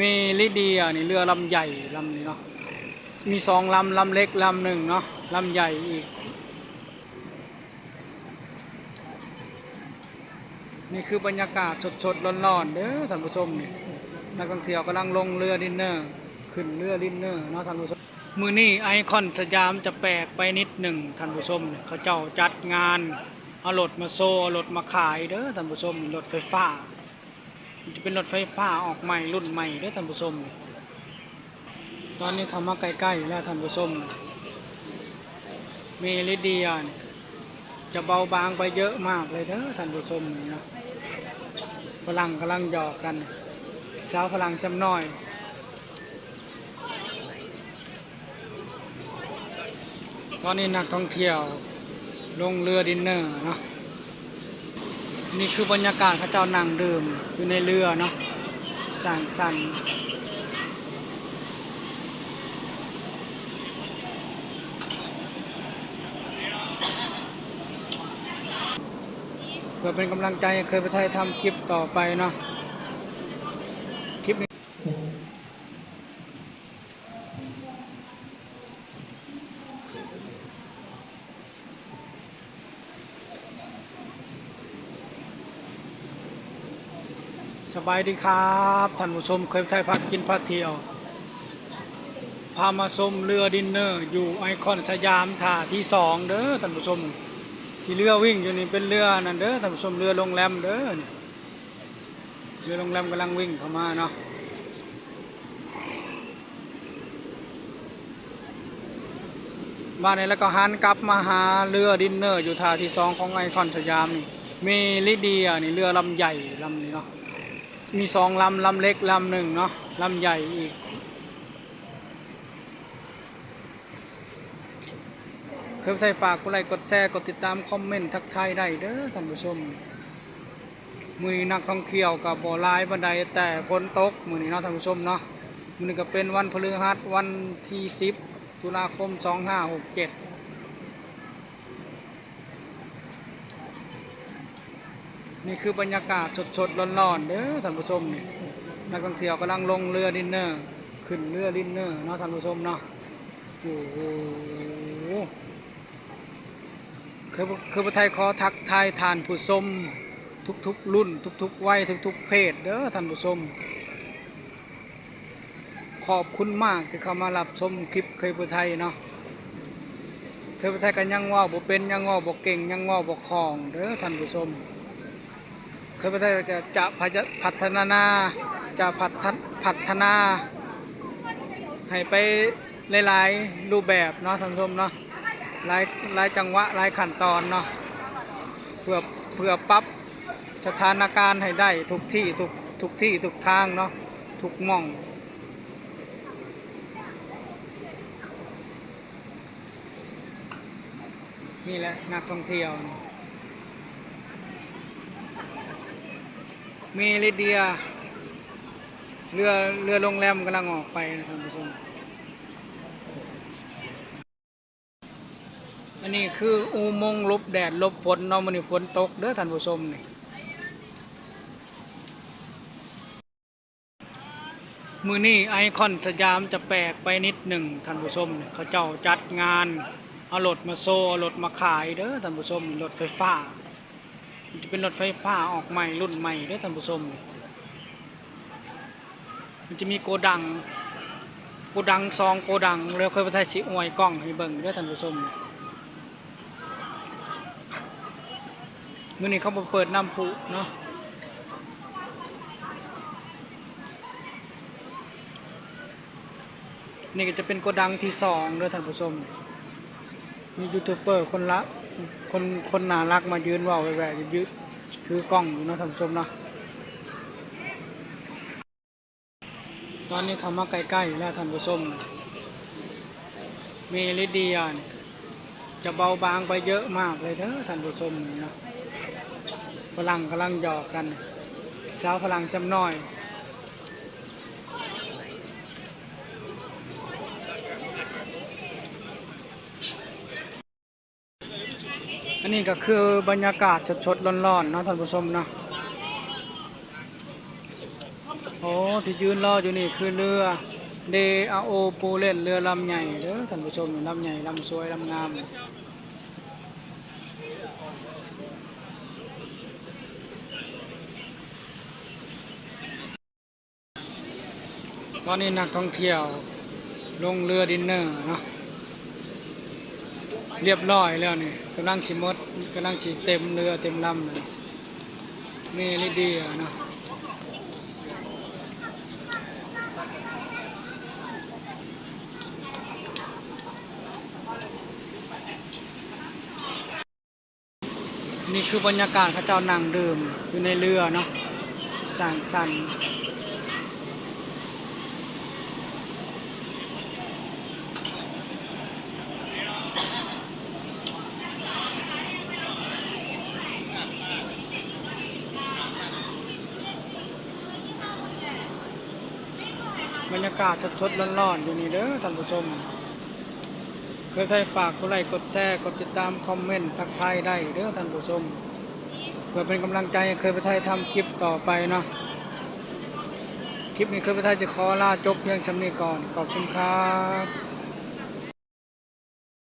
มีลิเดียนี่เรือลำใหญ่ลำนี้เนาะมีสองลำลำเล็กลำหนึ่งเนาะลำใหญ่อีก นี่คือบรรยากาศสดๆร้อนๆเด้อท่านผู้ชมนี่นักท่องเที่ยวกำลังลงเรือดินเนอร์ขึ้นเรือดินเนอร์เนาะท่านผู้ชมมือนี้ไอคอนสยามจะแปลกไปนิดหนึ่งท่านผู้ชมนี่เขาเจ้าจัดงานเอารถมาโซเอารถมาขายเด้อท่านผู้ชมรถไฟฟ้า จะเป็นรถไฟฟ้าออกใหม่รุ่นใหม่ด้อท่านผู้ชม ตอนนี้เขามาใกล้ๆแล้วท่านผู้ชม เมลิเดียน จะเบาบางไปเยอะมากเลยเด้อท่านผู้ชมนะฝรั่งกำลังหยอกกันสาวฝรั่งจำน้อยตอนนี้นักท่องเที่ยวลงเรือดินเนอร์เนาะ นี่คือบรรยากาศข้าเจ้านั่งดื่มอยู่ในเรือเนาะสั่นสันเพื่อเป็นกำลังใจเคยไปไทยทำคลิปต่อไปเนาะ สบายดีครับท่านผู้ชมเคยไปไทยพักกินพักเที่ยว พามาชมเรือดินเนอร์ อยู่ไอคอนสยามท่าที่สองเด้อท่านผู้ชม ที่เรือวิ่งอยู่นี่เป็นเรือนั่นเด้อท่านผู้ชมเรือโรงแรมเด้อนี่เรือโรงแรมกำลังวิ่งเข้ามาเนาะบ้านนี้แล้วก็หันกลับมาหาเรือดินเนอร์ อยู่ท่าที่สองของไอคอนสยามนี่มีลิเดียนี่เรือลำใหญ่ลำนี้เนาะ มีสองลำ ลำเล็ก ลำหนึ่งเนาะ ลำใหญ่อีก เคยใส่ฝากกดไลค์กดแชร์กดติดตามคอมเมนต์ทักทายได้เด้อท่านผู้ชม มือหนักท่องเที่ยวกับบ่อลายบันไดแต่ฝนตก มือนี้เนาะท่านผู้ชมเนาะมือนี้ก็เป็นวันพฤหัสวันที่ 10 ตุลาคม 2567 นี่คือบรรยากาศสดๆร้อนๆเด้อท่านผู้ชมนี่นักท่องเที่ยวกำลังลงเรือดินเนอร์ขึ้นเรือดินเนอร์เนาะท่านผู้ชมเนาะโอ้โหคือคือประไทยขอทักทายทานผู้ชมทุกๆรุ่น ทุกๆวัยทุกๆเพศเด้อท่านผู้ชมขอบคุณมากที่เข้ามารับชมคลิปเคยผู้ไทยเนาะเคยผู้ไทยกันยังว่าบ่เป็นยังว่าบ่เก่งยังว่าบ่คล่องเด้อท่านผู้ชม เคยไปได้จะจะพัฒนา จะพัฒนพัฒนา ให้ไปหลายๆรูปแบบเนาะท่านผู้ชมเนาะหลายหลายจังหวะหลายขั้นตอนเนาะเพื่อเพื่อปรับสถานการณ์ให้ได้ทุกที่ทุกทุกที่ทุกทางเนาะทุกม่องนี่แหละนักท่องเที่ยว มีลิเดีย เรือเรือโรงแรมกำลังออกไปนะท่านผู้ชม อันนี้คืออุโมงค์ลบแดดลบฝนเนาะมันนี่ฝนตกเด้อท่านผู้ชมนี่มือนี้ไอคอนสยามจะแปลกไปนิดหนึ่งท่านผู้ชมเขาเจ้าจัดงาน เอารถมาโซเอารถมาขายเด้อท่านผู้ชมรถไฟฟ้า จะเป็นรถไฟฟ้าออกใหม่รุ่นใหม่ด้อท่านผู้ชม มันจะมีโกดัง โกดังซองโกดังแล้วค่อยไปถ่ายสิอวยกล้องให้เบิ่งด้อท่านผู้ชมมื้อนี้เขาเปิดน้ำพุเนาะนี่ก็จะเป็นโกดังที่สองด้อท่านผู้ชม มียูทูบเบอร์คนละ คนคนน่ารักมายืนว่าแหวะยืดถือกล้องอยู่นาะท่านผู้ชมเนาะตอนนี้เขามาใกล้ๆแล้วท่านผู้ชมมีลิเดียนจะเบาบางไปเยอะมากเลยเด้อท่านผู้ชมนะฝรั่งกำลังหยอกกันสาวฝรั่งจำน้อย นนี้ก็คือบรรยากาศสดๆร้อนๆเนาะท่านผู้ชมเนาะโอ้ที่ยืนรออยู่นี่คือเรือเดอาโอปูเล่นเรือลำใหญ่เด้อท่านผู้ชมลำใหญ่ลำสวยลำงามตอนนี้นักท่องเที่ยวลงเรือดินเนอร์เนาะ เรียบร้อยแล้วนี่กำลังชิมดกำลังฉีเต็มเรือเต็มลำเลยนี่ลิเดียเนาะนี่คือบรรยากาศเขาเจ้านั่งดื่มอยู่ในเรือเนาะสั่งสร บรรยากาศสดๆร้อนๆอยู่นี่เด้อท่านผู้ชมเคยใส่ฝากกดไลค์กดแชร์กดติดตามคอมเมนต์ทักทายได้เด้อท่านผู้ชมเพื่อเป็นกำลังใจเคยไปไทยทำคลิปต่อไปเนาะคลิปนี้เคยไปไทยจะขอลาจบเพียงชำนี้ก่อนขอบคุณครับ